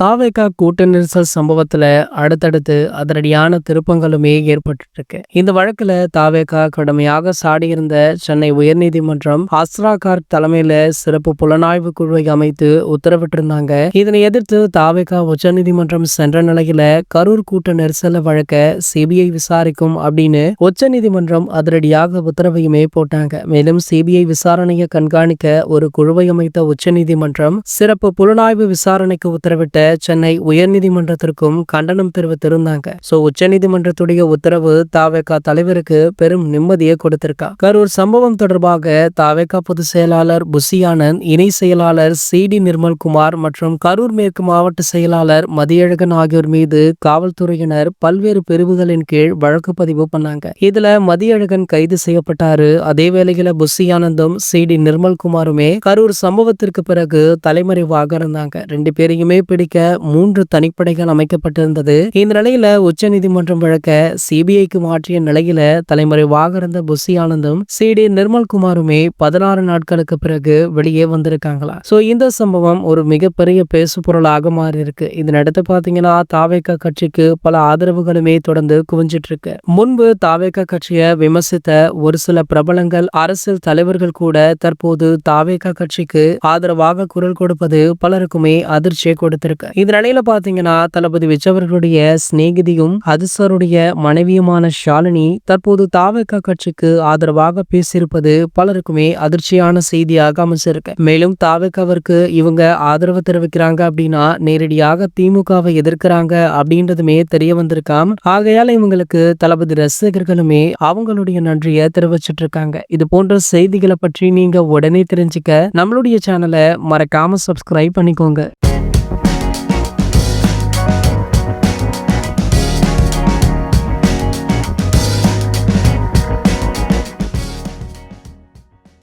தாவேகா கூட்ட நெரிசல் சம்பவத்துல அடுத்தடுத்து அதிரடியான திருப்பங்களுமே ஏற்பட்டு இருக்கு இந்த வழக்குல தாவேகா கடுமையாக சாடியிருந்த சென்னை உயர்நீதிமன்றம் ஹஸ்ரா கார்க் தலைமையில சிறப்பு புலனாய்வு குழுவை அமைத்து உத்தரவிட்டிருந்தாங்க. இதனை எதிர்த்து தாவேகா உச்சநீதிமன்றம் சென்ற நிலையில கரூர் கூட்ட நெரிசல வழக்க சிபிஐ விசாரிக்கும் அப்படின்னு உச்சநீதிமன்றம் அதிரடியாக உத்தரவையுமே போட்டாங்க. மேலும் சிபிஐ விசாரணையை கண்காணிக்க ஒரு குழுவை அமைத்த உச்சநீதிமன்றம் சிறப்பு புலனாய்வு விசாரணைக்கு உத்தரவிட்ட சென்னை உயர்நீதிமன்றத்திற்கும் கண்டனம் தெரிவித்திருந்தாங்க. சோ உச்சநீதிமன்றத்துடைய உத்தரவு தாவேகா தலைவருக்கு பெரும் நிம்மதியை கொடுத்திருக்கா. கரூர் சம்பவம் தொடர்பாக தாவேகா பொதுச் செயலாளர் புசி ஆனந்த் இணை செயலாளர் சி டி நிர்மல்குமார் மற்றும் கரூர் மேற்கு மாவட்ட செயலாளர் மதியழகன் ஆகியோர் மீது காவல்துறையினர் பல்வேறு பிரிவுகளின் கீழ் வழக்கு பதிவு பண்ணாங்க. இதுல மதியழகன் கைது செய்யப்பட்டாரு. அதே வேளையில புசி ஆனந்தும் சி டி நிர்மல்குமாருமே கரூர் சம்பவத்திற்கு பிறகு தலைமறைவாக இருந்தாங்க. ரெண்டு பேரையுமே பிடிக்க மூன்று தனிப்படைகள் அமைக்கப்பட்டிருந்தது. இந்த நிலையில உச்ச நீதிமன்றம் வழக்க சிபிஐக்கு மாற்றிய நிலையில தலைமறைவாக இருந்த புசி ஆனந்தும் சி டி நிர்மல்குமாருமே பதினாறு நாட்களுக்கு பிறகு வெளியே வந்திருக்காங்களா? சோ இந்த சம்பவம் ஒரு மிகப்பெரிய பேசு பொருளாக மாறி இருக்கு இதன் அடுத்து பாத்தீங்கன்னா தாவேக்கா கட்சிக்கு பல ஆதரவுகளுமே தொடர்ந்து குவிஞ்சிட்டு இருக்கு முன்பு தாவேக்கா கட்சியை விமர்சித்த ஒரு சில பிரபலங்கள் அரசியல் தலைவர்கள் கூட தற்போது தாவேக்கா கட்சிக்கு ஆதரவாக குரல் கொடுப்பது பலருக்குமே அதிர்ச்சியை கொடுத்திருக்கு. இந்த நிலையில பாத்தீங்கன்னா தளபதி விஜயவர்களுடைய சிநேகிதியும் அதிசருடைய மனைவியுமான ஷாலினி தற்போது தாவக கட்சிக்கு ஆதரவாக பேசியிருப்பது பலருக்குமே அதிர்ச்சியான செய்தியாக அமைச்சிருக்கு மேலும் தாவேக்காவிற்கு இவங்க ஆதரவு தெரிவிக்கிறாங்க அப்படின்னா நேரடியாக திமுகவை எதிர்க்கிறாங்க அப்படின்றதுமே தெரிய வந்திருக்காம். ஆகையால இவங்களுக்கு தளபதி ரசிகர்களுமே அவங்களுடைய நன்றியை தெரிவிச்சிட்டு இருக்காங்க. இது போன்ற செய்திகளை பற்றி நீங்க உடனே தெரிஞ்சுக்க நம்மளுடைய சேனலை மறக்காம சப்ஸ்கிரைப் பண்ணிக்கோங்க.